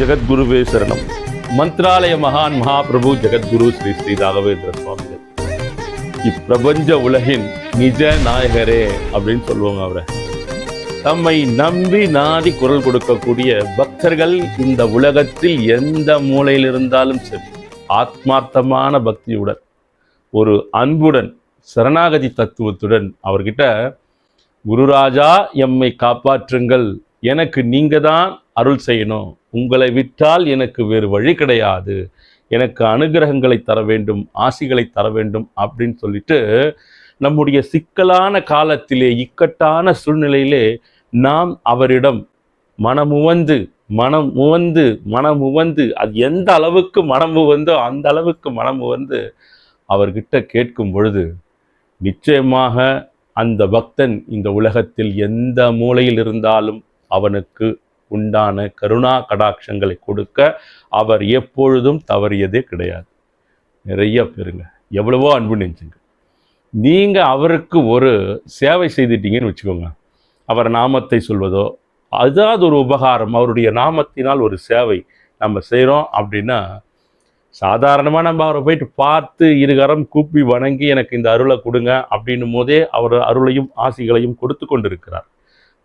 ஜெகத்குருவே சரணம். மந்த்ராலய மகான் மகாபிரபு ஜெகத்குரு ஸ்ரீ ஸ்ரீ ராகவேந்திர சுவாமிகள் இப்பிரபஞ்ச உலகின் நிஜ நாயகரே அப்படின்னு சொல்லுவாங்க அவரை. தம்மை நம்பி நாடி குரல் கொடுக்கக்கூடிய பக்தர்கள் இந்த உலகத்தில் எந்த மூலையில் இருந்தாலும் சரி ஆத்மார்த்தமான பக்தியுடன் ஒரு அன்புடன் சரணாகதி தத்துவத்துடன் அவர்கிட்ட குருராஜா எம்மை காப்பாற்றுங்கள். எனக்கு நீங்க தான் அருள் செய்யணும். உங்களை விட்டால் எனக்கு வேறு வழி கிடையாது. எனக்கு அனுகிரகங்களை தர வேண்டும் ஆசிகளை தர வேண்டும் அப்படின்னு சொல்லிட்டு நம்முடைய சிக்கலான காலத்திலே இக்கட்டான சூழ்நிலையிலே நாம் அவரிடம் மனமுவந்து மனம் உவந்து மனம் உவந்து அது எந்த அளவுக்கு மனம் உவந்தோ அந்த அளவுக்கு மனம் உவந்து அவர்கிட்ட கேட்கும் பொழுது நிச்சயமாக அந்த பக்தன் இந்த உலகத்தில் எந்த மூலையில் இருந்தாலும் அவனுக்கு உண்டான கருணா கடாட்சங்களை கொடுக்க அவர் எப்பொழுதும் தவறியதே கிடையாது. நிறைய பேருங்க எவ்வளவோ அன்பு நெஞ்சுங்க நீங்கள் அவருக்கு ஒரு சேவை செய்துட்டீங்கன்னு வச்சுக்கோங்க. அவர் நாமத்தை சொல்வதோ அதாவது ஒரு உபகாரம் அவருடைய நாமத்தினால் ஒரு சேவை நம்ம செய்கிறோம் அப்படின்னா சாதாரணமாக நம்ம அவரை போயிட்டு பார்த்து இருகரம் கூப்பி வணங்கி எனக்கு இந்த அருளை கொடுங்க அப்படின்னும் போதே அவர் அருளையும் ஆசிகளையும் கொடுத்து கொண்டிருக்கிறார்.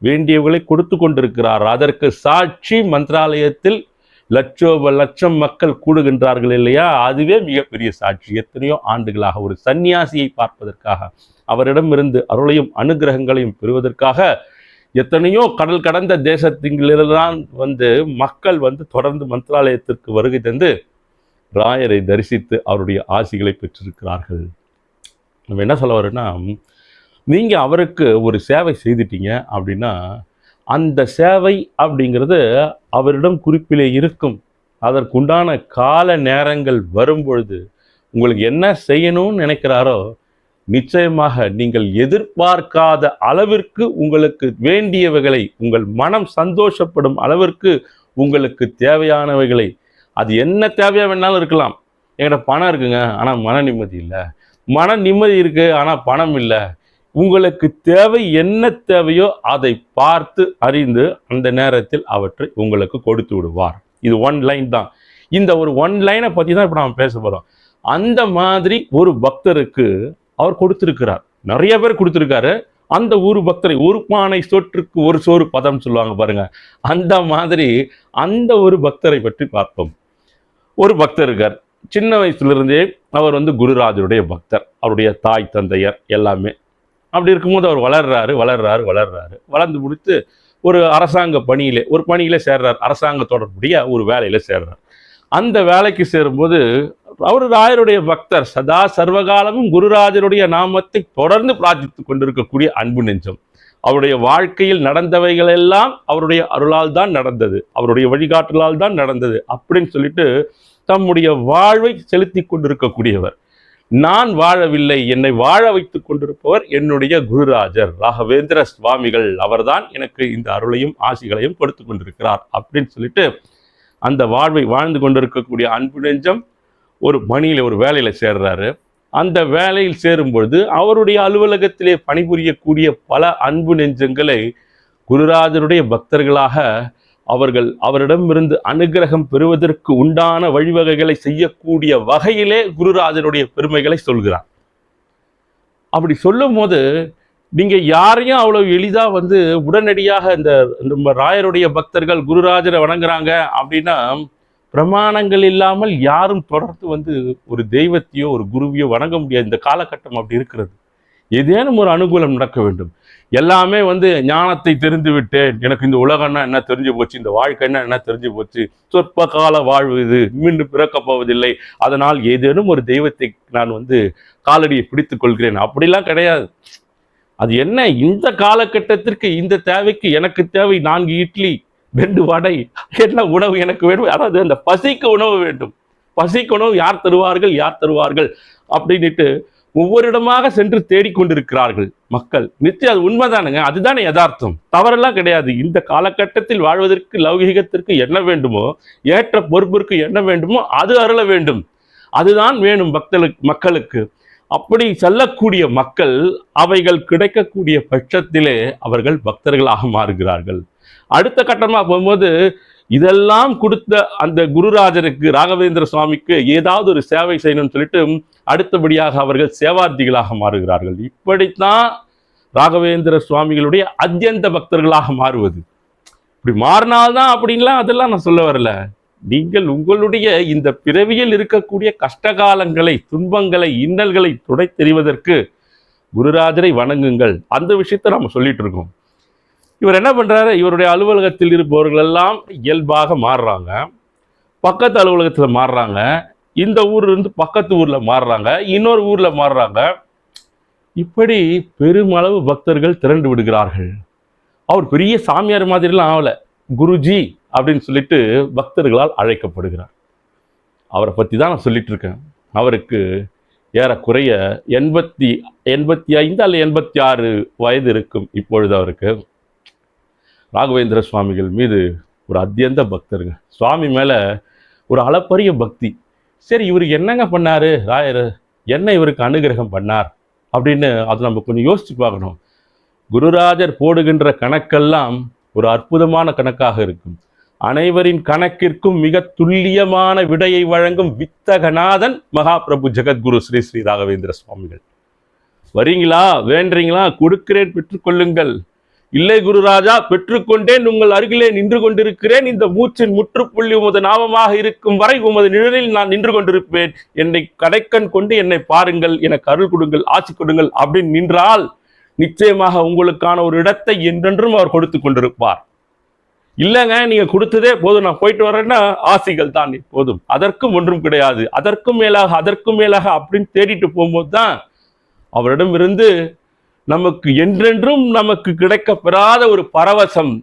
வேண்டியவர்களை கொடுத்து கொண்டிருக்கிறார். அதற்கு சாட்சி மந்திராலயத்தில் லட்சோப லட்சம் மக்கள் கூடுகின்றார்கள் இல்லையா? அதுவே மிகப்பெரிய சாட்சி. எத்தனையோ ஆண்டுகளாக ஒரு சன்னியாசியை பார்ப்பதற்காக அவரிடமிருந்து அருளையும் அனுகிரகங்களையும் பெறுவதற்காக எத்தனையோ கடல் கடந்த தேசத்திலிருந்தான் வந்து மக்கள் வந்து தொடர்ந்து மந்திராலயத்திற்கு வருகை தந்து ராயரை தரிசித்து அவருடைய ஆசிகளை பெற்றிருக்கிறார்கள். நம்ம என்ன சொல்ல வரோன்னா நீங்கள் அவருக்கு ஒரு சேவை செய்துட்டீங்க அப்படின்னா அந்த சேவை அப்படிங்கிறது அவரிடம் குறிப்பிலே இருக்கும். அதற்குண்டான கால நேரங்கள் வரும்பொழுது உங்களுக்கு என்ன செய்யணும்னு நினைக்கிறாரோ நிச்சயமாக நீங்கள் எதிர்பார்க்காத அளவிற்கு உங்களுக்கு வேண்டியவைகளை உங்கள் மனம் சந்தோஷப்படும் அளவிற்கு உங்களுக்கு தேவையானவைகளை அது என்ன தேவையாக வேணாலும் இருக்கலாம். என்கிட்ட பணம் இருக்குங்க ஆனால் மன நிம்மதி இல்லை. மன நிம்மதி இருக்கு ஆனால் பணம் இல்லை. உங்களுக்கு தேவை என்ன தேவையோ அதை பார்த்து அறிந்து அந்த நேரத்தில் அவற்றை உங்களுக்கு கொடுத்து விடுவார். இது ஒன் லைன் தான். இந்த ஒரு ஒன் லைனை பற்றி தான் இப்போ நாம் பேச போகிறோம் அந்த மாதிரி ஒரு பக்தருக்கு அவர் கொடுத்துருக்கிறார். நிறைய பேர் கொடுத்துருக்காரு. அந்த ஒரு பக்தரை ஒரு பானை சொற்றுக்கு ஒரு சோறு பதம் சொல்லுவாங்க பாருங்க. அந்த மாதிரி அந்த ஒரு பக்தரை பற்றி பார்ப்போம். ஒரு பக்தர் இருக்கார். சின்ன வயசுலேருந்தே அவர் வந்து குருராஜருடைய பக்தர். அவருடைய தாய் தந்தையர் எல்லாமே அப்படி இருக்கும்போது அவர் வளர்றாரு வளர்றாரு வளர்றாரு. வளர்ந்து முடித்து ஒரு அரசாங்க பணியிலே ஒரு பணியில் சேர்றார். அரசாங்க தொடர்புடைய ஒரு வேலையில் சேர்றார். அந்த வேலைக்கு சேரும்போது அவர் ராயருடைய பக்தர். சதா சர்வகாலமும் குருராஜருடைய நாமத்தை தொடர்ந்து பிரார்த்தித்து கொண்டிருக்கக்கூடிய அன்பு நெஞ்சம். அவருடைய வாழ்க்கையில் நடந்தவைகள் எல்லாம் அவருடைய அருளால் தான் நடந்தது. அவருடைய வழிகாட்டலால் தான் நடந்தது. அப்படின்னு சொல்லிட்டு தம்முடைய வாழ்வை செலுத்தி கொண்டிருக்கக்கூடியவர். நான் வாழவில்லை என்னை வாழ வைத்துக் கொண்டிருப்பவர் என்னுடைய குருராஜர். ராகவேந்திர சுவாமிகள் அவர்தான் எனக்கு இந்த அருளையும் ஆசிகளையும் கொடுத்து கொண்டிருக்கிறார் அப்படின்னு சொல்லிட்டு அந்த வாழ்வை வாழ்ந்து கொண்டிருக்கக்கூடிய அன்பு நெஞ்சம் ஒரு மணியில் ஒரு வேலையில் சேர்றாரு. அந்த வேலையில் சேரும் பொழுது அவருடைய அலுவலகத்திலே பணிபுரியக்கூடிய பல அன்பு நெஞ்சங்களை குருராஜருடைய பக்தர்களாக அவர்கள் அவரிடமிருந்து அனுகிரகம் பெறுவதற்கு உண்டான வழிவகைகளை செய்யக்கூடிய வகையிலே குருராஜனுடைய பெருமைகளை சொல்கிறார் அப்படி சொல்லும் போது நீங்கள் யாரையும் அவ்வளோ எளிதாக வந்து உடனடியாக இந்த நம்ம ராயருடைய பக்தர்கள் குருராஜரை வணங்குறாங்க அப்படின்னா பிரமாணங்கள் இல்லாமல் யாரும் தொடர்ந்து வந்து ஒரு தெய்வத்தையோ ஒரு குருவையோ வணங்க முடியாது. இந்த காலகட்டம் அப்படி இருக்கிறது. ஏதேனும் ஒரு அனுகூலம் நடக்க வேண்டும். எல்லாமே வந்து ஞானத்தை தெரிந்து விட்டேன். எனக்கு இந்த உலகம்னா என்ன தெரிஞ்சு போச்சு? இந்த வாழ்க்கைன்னா என்ன தெரிஞ்சு போச்சு? சொற்ப கால வாழ்வு இது. மீண்டும் பிறக்கப் போவதில்லை. அதனால் ஏதேனும் ஒரு தெய்வத்தை நான் வந்து காலடியை பிடித்துக் கொள்கிறேன். அப்படிலாம் கிடையாது. அது என்ன? இந்த காலகட்டத்திற்கு இந்த தேவைக்கு எனக்கு தேவை நான்கு இட்லி ரெண்டு வடை. என்ன உணவு எனக்கு வேண்டும் அதாவது அந்த பசிக்கு உணவு வேண்டும். பசிக்கு உணவு யார் தருவார்கள்? யார் தருவார்கள்? அப்படின்னுட்டு ஒவ்வொரு இடமாக சென்று தேடிக்கொண்டிருக்கிறார்கள் மக்கள். நிச்சயம் அது உண்மைதானுங்க. அதுதானே யதார்த்தம். தவறெல்லாம் கிடையாது. இந்த காலகட்டத்தில் வாழ்வதற்கு லௌகீகத்திற்கு என்ன வேண்டுமோ ஏற்ற பொறுப்பிற்கு என்ன வேண்டுமோ அது அருள வேண்டும். அதுதான் வேணும் பக்தர்களுக்கு மக்களுக்கு. அப்படி செல்லக்கூடிய மக்கள் அவைகள் கிடைக்கக்கூடிய பட்சத்திலே அவர்கள் பக்தர்களாக மாறுகிறார்கள். அடுத்த கட்டமாக போகும்போது இதெல்லாம் கொடுத்த அந்த குருராஜருக்கு ராகவேந்திர சுவாமிக்கு ஏதாவது ஒரு சேவை செய்யணும்னு சொல்லிட்டு அடுத்தபடியாக அவர்கள் சேவார்த்திகளாக மாறுகிறார்கள். இப்படித்தான் ராகவேந்திர சுவாமிகளுடைய அத்தியந்த பக்தர்களாக மாறுவது. இப்படி மாறினால்தான் அப்படின்லாம் அதெல்லாம் நான் சொல்ல வரல. நீங்கள் உங்களுடைய இந்த பிறவியில் இருக்கக்கூடிய கஷ்டகாலங்களை துன்பங்களை இன்னல்களை துடை தெரிவதற்கு குருராஜரை வணங்குங்கள். அந்த விஷயத்தை நம்ம சொல்லிட்டு இருக்கோம். இவர் என்ன பண்ணுறாரு இவருடைய அலுவலகத்தில் இருப்பவர்கள் எல்லாம் இயல்பாக மாறுறாங்க. பக்கத்து அலுவலகத்தில் மாறுறாங்க. இந்த ஊர்ல இருந்து பக்கத்து ஊர்ல மாறுறாங்க இன்னொரு ஊர்ல மாறுறாங்க. இப்படி பெருமளவு பக்தர்கள் திரண்டு விடுகிறார்கள். அவர் பெரிய சாமியார் மாதிரிலாம் ஆகல குருஜி அப்படின்னு சொல்லிட்டு பக்தர்களால் அழைக்கப்படுகிறார். அவரை பற்றி தான் நான் சொல்லிட்டு இருக்கேன். அவருக்கு ஏறக்குறைய எண்பத்தி எண்பத்தி ஐந்து அல்ல எண்பத்தி ஆறு வயது இருக்கும் இப்பொழுது அவருக்கு. ராகவேந்திர சுவாமிகள் மீது ஒரு அத்தியந்த பக்தருங்க சுவாமி மேலே ஒரு அளப்பரிய பக்தி. சரி இவர் என்னங்க பண்ணாரு? ராயர் என்ன இவருக்கு அனுகிரகம் பண்ணார்? அப்படின்னு அதை நம்ம கொஞ்சம் யோசித்து பார்க்கணும். குருராஜர் போடுகின்ற கணக்கெல்லாம் ஒரு அற்புதமான கணக்காக இருக்கும். அனைவரின் கணக்கிற்கும் மிக துல்லியமான விடையை வழங்கும் வித்தகநாதன் மகாபிரபு ஜெகத்குரு ஸ்ரீ ஸ்ரீ ராகவேந்திர சுவாமிகள். வரீங்களா? வேண்டுறீங்களா? கொடுக்கிறேன் பெற்றுக்கொள்ளுங்கள் இல்லை குருராஜா பெற்றுக்கொண்டேன் உங்கள் அருகிலே நின்று கொண்டிருக்கிறேன். இந்த மூச்சின் முற்றுப்புள்ளி உமது நாமமாக இருக்கும் வரை உமது நிழலில் நான் நின்று கொண்டிருப்பேன். என்னை கடைக்கண் கொண்டு என்னை பாருங்கள் எனக்கு அருள் கொடுங்கள் ஆட்சி கொடுங்கள் அப்படின்னு நின்றால் நிச்சயமாக உங்களுக்கான ஒரு இடத்தை என்றென்றும் அவர் கொடுத்து கொண்டிருப்பார். இல்லைங்க நீங்க கொடுத்ததே போதும். நான் போயிட்டு வரேன்னா ஆசைகள் தான் போதும். அதற்கும் ஒன்றும் கிடையாது. அதற்கும் மேலாக அதற்கும் மேலாக அப்படின்னு தேடிட்டு போகும்போது தான் அவரிடமிருந்து நமக்கு என்றென்றும் நமக்கு கிடைக்கப்பெறாத ஒரு பரவசம்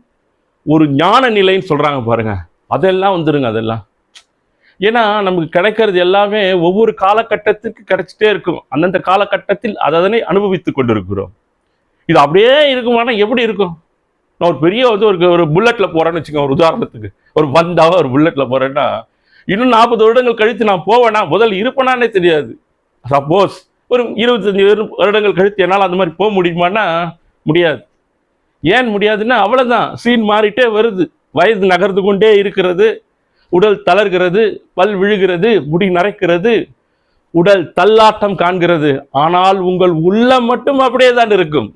ஒரு ஞான நிலைன்னு சொல்கிறாங்க பாருங்க. அதெல்லாம் வந்துருங்க அதெல்லாம். ஏன்னா நமக்கு கிடைக்கிறது எல்லாமே ஒவ்வொரு காலகட்டத்துக்கு கிடைச்சிட்டே இருக்கும். அந்தந்த காலகட்டத்தில் அதனை அனுபவித்து கொண்டிருக்கிறோம். இது அப்படியே இருக்குமானா எப்படி இருக்கும்? நான் ஒரு பெரிய வந்து ஒரு ஒரு புல்லட்டில் போகிறேன்னு வச்சுக்கோங்க ஒரு உதாரணத்துக்கு. ஒரு வந்தாவ ஒரு புல்லட்டில் போகிறேன்னா இன்னும் நாற்பது வருடங்கள் கழித்து நான் போவேனா? முதல் இருப்பேனானே தெரியாது. சப்போஸ் ஒரு இருபத்தஞ்சி வருடங்கள் கழித்து என்னால் அந்த மாதிரி போக முடியுமான்னா முடியாது. ஏன் முடியாதுன்னா அவ்வளோதான் சீன் மாறிட்டே வருது. வயது நகர்ந்து கொண்டே இருக்கிறது. உடல் தளர்கிறது. பல் விழுகிறது. முடி நரைக்கிறது. உடல் தள்ளாட்டம் காண்கிறது. ஆனால் உங்கள் உள்ளம் மட்டும் அப்படியே தான் இருக்கும்.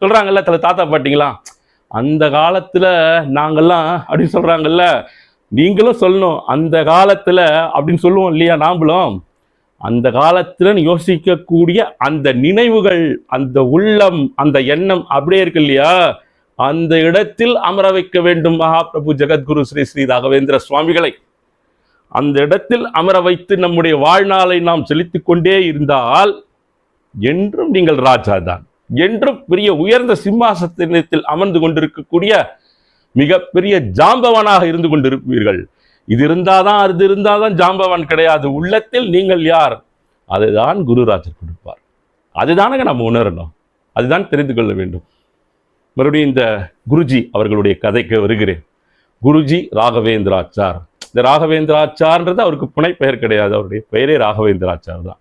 சொல்கிறாங்கல்ல தலை தாத்தா பாட்டிங்களா? அந்த காலத்தில் நாங்கள்லாம் அப்படின்னு சொல்கிறாங்கல்ல நீங்களும் சொல்லணும். அந்த காலத்தில் அப்படின்னு சொல்லுவோம் இல்லையா நாம்பளும்? அந்த காலத்தில் யோசிக்கக்கூடிய அந்த நினைவுகள் அந்த உள்ளம் அந்த எண்ணம் அப்படியே இருக்கு இல்லையா? அந்த இடத்தில் அமர வைக்க வேண்டும் மகாபிரபு ஜெகத்குரு ஸ்ரீ ஸ்ரீ ராகவேந்திர சுவாமிகளை. அந்த இடத்தில் அமர வைத்து நம்முடைய வாழ்நாளை நாம் செலுத்தி கொண்டே இருந்தால் என்றும் நீங்கள் ராஜா தான். என்றும் பெரிய உயர்ந்த சிம்மாசனத்தில் அமர்ந்து கொண்டிருக்கக்கூடிய மிகப்பெரிய ஜாம்பவனாக இருந்து கொண்டிருப்பீர்கள். இது இருந்தாதான் அது இருந்தாதான் ஜாம்பவான் கிடையாது. உள்ளத்தில் நீங்கள் யார்? அதுதான் குருராஜர் கொடுப்பார். அதுதானங்க நம்ம உணரணும். அதுதான் தெரிந்து கொள்ள வேண்டும். மறுபடியும் இந்த குருஜி அவர்களுடைய கதைக்கு வருகிறேன். குருஜி ராகவேந்திராச்சார். இந்த ராகவேந்திராச்சார்ன்றது அவருக்கு புனைப்பெயர் கிடையாது. அவருடைய பெயரே ராகவேந்திராச்சார் தான்.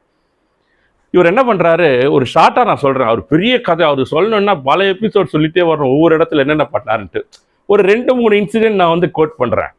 இவர் என்ன பண்ணுறாரு ஒரு ஷார்ட்டாக நான் சொல்கிறேன் அவர் பெரிய கதை. அவர் சொல்லணும்னா பல எபிசோட் சொல்லிட்டே வரணும். ஒவ்வொரு இடத்துல என்னென்ன பண்ணாருன்ட்டு. ஒரு ரெண்டு மூணு இன்சிடென்ட் நான் வந்து கோட் பண்ணுறேன்